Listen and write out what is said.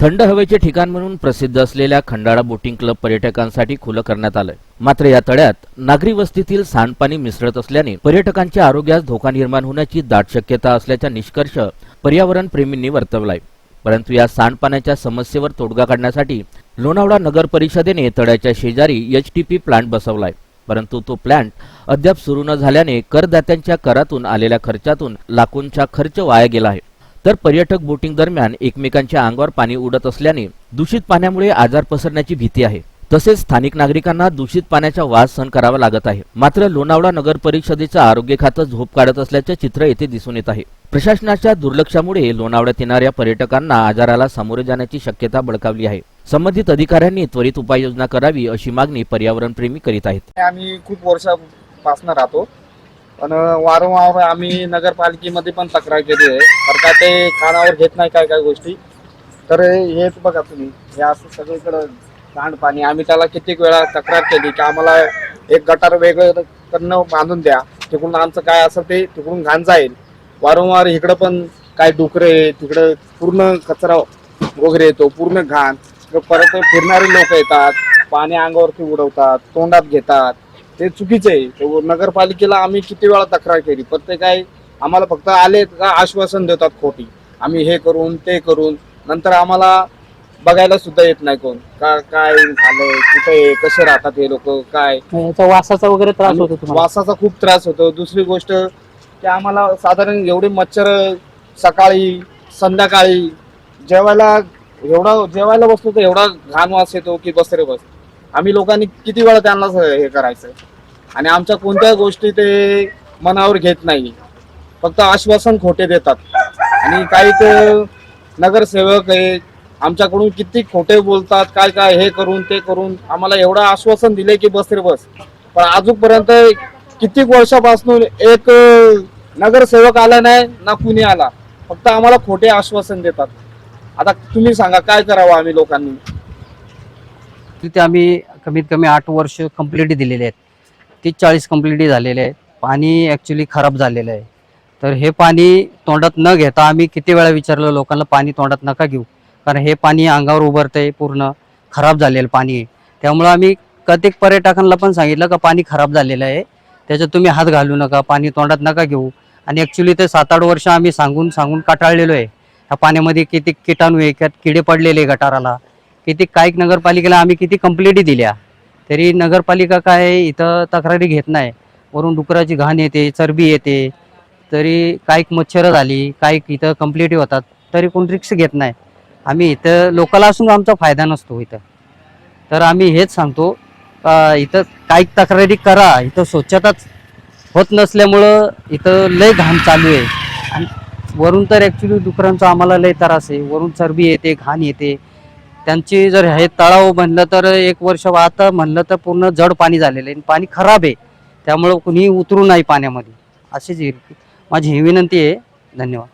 थंड हवेचे ठिकाण म्हणून प्रसिद्ध असलेल्या खंडाळा बोटिंग क्लब पर्यटकांसाठी खुलं करण्यात आलंय. मात्र या तळ्यात नागरी वस्तीतील सांडपाणी मिसळत असल्याने पर्यटकांच्या आरोग्यास धोका निर्माण होण्याची दाट शक्यता असल्याचा निष्कर्ष पर्यावरण प्रेमींनी वर्तवलाय. परंतु या सांडपाण्याच्या समस्येवर तोडगा काढण्यासाठी लोणावळा नगर परिषदेने तळ्याच्या शेजारी एच टी पी प्लांट बसवलाय. परंतु तो प्लांट अद्याप सुरू न झाल्याने करदात्यांच्या करातून आलेल्या खर्चातून लाखोंचा खर्च वाया गेला आहे. तर पर्यटक बोटिंग दरम्यान एकमेकांच्या अंगावर पाणी उडत असल्याने दूषित पाण्यामुळे आजार पसरण्याची भीती आहे. तसेच स्थानिक नागरिकांना दूषित पाण्याचा वास सहन करावा लागत आहे. मात्र लोणावळा नगर परिषदेचं आरोग्य खातं झोप काढत असल्याचे चित्र येथे दिसून येत आहे. प्रशासनाच्या दुर्लक्षामुळे लोणावळ्यात येणाऱ्या पर्यटकांना आजाराला सामोरे जाण्याची शक्यता बळकावली आहे. संबंधित अधिकाऱ्यांनी त्वरित उपाययोजना करावी अशी मागणी पर्यावरण प्रेमी करीत आहेत. आम्ही खूप वर्षापासून राहतो. पण वारंवार आम्ही नगरपालिकेमध्ये पण तक्रार केली आहे. तर का ते कानावर घेत नाही काय काय गोष्टी. तर हेच बघा तुम्ही. हे असं सगळीकडं सांडपाणी. आम्ही त्याला कित्येक वेळा तक्रार केली की आम्हाला एक गटार वेगळं करणं बांधून द्या. तिकडून आमचं काय असं ते तिकडून घाण जाईल. वारंवार इकडं पण काय डुकरे तिकडं पूर्ण कचरा वगैरे येतो पूर्ण घाण. परत फिरणारे लोक येतात पाणी अंगावरती उडवतात तोंडात घेतात. ते चुकीचं आहे. ते नगरपालिकेला आम्ही किती वेळा तक्रार केली पण ते काय आम्हाला फक्त आले का आश्वासन देतात खोटी. आम्ही हे करून ते करून नंतर आम्हाला बघायला सुद्धा येत नाही कोण. का काय झालंय कुठे कसे राहतात हे लोक काय? याचा वासाचा वगैरे त्रास होतो तुम्हाला? वासाचा खूप त्रास होतो. दुसरी गोष्ट की आम्हाला साधारण एवढे मच्छर सकाळी संध्याकाळी जेवायला एवढा जेवायला बसतो तर एवढा घाण वास येतो की बस रे बस. आम्ही लोकांनी किती वेळा त्यांना हे करायचं? आणि आमच्या कोणत्या गोष्टी ते मनावर घेत नाही. फक्त आश्वासन खोटे देतात. आणि काही ते नगरसेवक आहे आमच्याकडून किती खोटे बोलतात काय काय हे करून ते करून आम्हाला एवढं आश्वासन दिले की बस रे बस. पण अजूनपर्यंत कित्येक वर्षापासून एक नगरसेवक आला नाही ना कुणी आला. फक्त आम्हाला खोटे आश्वासन देतात. आता तुम्ही सांगा काय करावं आम्ही लोकांनी? तिथे आम्ही कमीत कमी आठ वर्ष कंप्लिटी दिलेले आहेत. तीस चाळीस कंप्लिटी झालेले आहेत. पाणी ॲक्च्युली खराब झालेलं आहे. तर हे पाणी तोंडात न घेता आम्ही किती वेळा विचारलं लोकांना पाणी तोंडात नका घेऊ. कारण हे पाणी अंगावर उभरतंय पूर्ण खराब झालेलं पाणी. आहे त्यामुळं आम्ही प्रत्येक पर्यटकांना पण सांगितलं का पाणी खराब झालेलं आहे. त्याच्यात तुम्ही हात घालू नका पाणी तोंडात नका घेऊ. आणि ॲक्च्युली ते सात आठ वर्ष आम्ही सांगून सांगून काटाळलेलो आहे. ह्या पाण्यामध्ये किती किटाणू आहे किंवा किडे पडलेले आहे गटाराला. किती काही नगरपालिकेला आम्ही किती कंप्लेंटी दिल्या. तरी नगरपालिका काय इथं तक्रारी घेत नाही. वरून डुकराची घाण येते चरबी येते. तरी काही मच्छरं झाली काही इथं कंप्लेंटी होतात तरी कोण रिक्स घेत नाही. आम्ही इथं लोकल असून आमचा फायदा नसतो इथं. तर आम्ही हेच सांगतो का इथं काही तक्रारी करा. इथं स्वच्छताच होत नसल्यामुळं इथं लय घाण चालू आहे. आणि वरून तर ॲक्च्युली डुकरांचा आम्हाला लय त्रास आहे. वरून चरबी येते घाण येते. त्यांची जर हे तळाव म्हणलं तर एक वर्ष वाहत म्हणलं तर पूर्ण जड पाणी झालेलं आहे. आणि पाणी खराब आहे. त्यामुळं कुणी उतरू नाही पाण्यामध्ये. अशीच ही- माझी ही विनंती आहे. धन्यवाद.